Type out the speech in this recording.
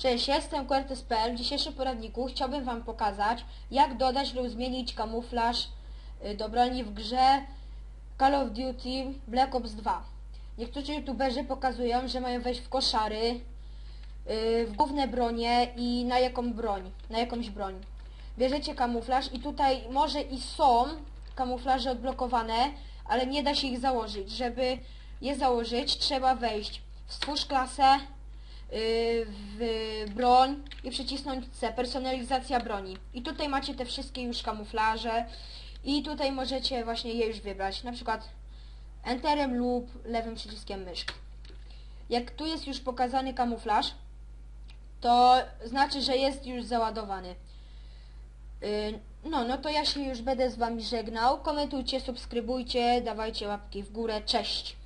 Cześć, jestem Quartes.pl. W dzisiejszym poradniku chciałbym Wam pokazać, jak dodać lub zmienić kamuflaż y, do broni w grze Call of Duty Black Ops 2. Niektórzy youtuberzy pokazują, że mają wejść w koszary, y, w główne bronie i na jaką broń, na jakąś broń. Bierzecie kamuflaż i tutaj może i są kamuflaże odblokowane, ale nie da się ich założyć. Żeby je założyć, trzeba wejść w stwórz klasę, w broń i przycisnąć C, personalizacja broni. I tutaj macie te wszystkie już kamuflaże i tutaj możecie właśnie je już wybrać, na przykład Enterem lub lewym przyciskiem myszki. Jak tu jest już pokazany kamuflaż, to znaczy, że jest już załadowany. Y, No, no to ja się już będę z Wami żegnał. Komentujcie, subskrybujcie, dawajcie łapki w górę. Cześć!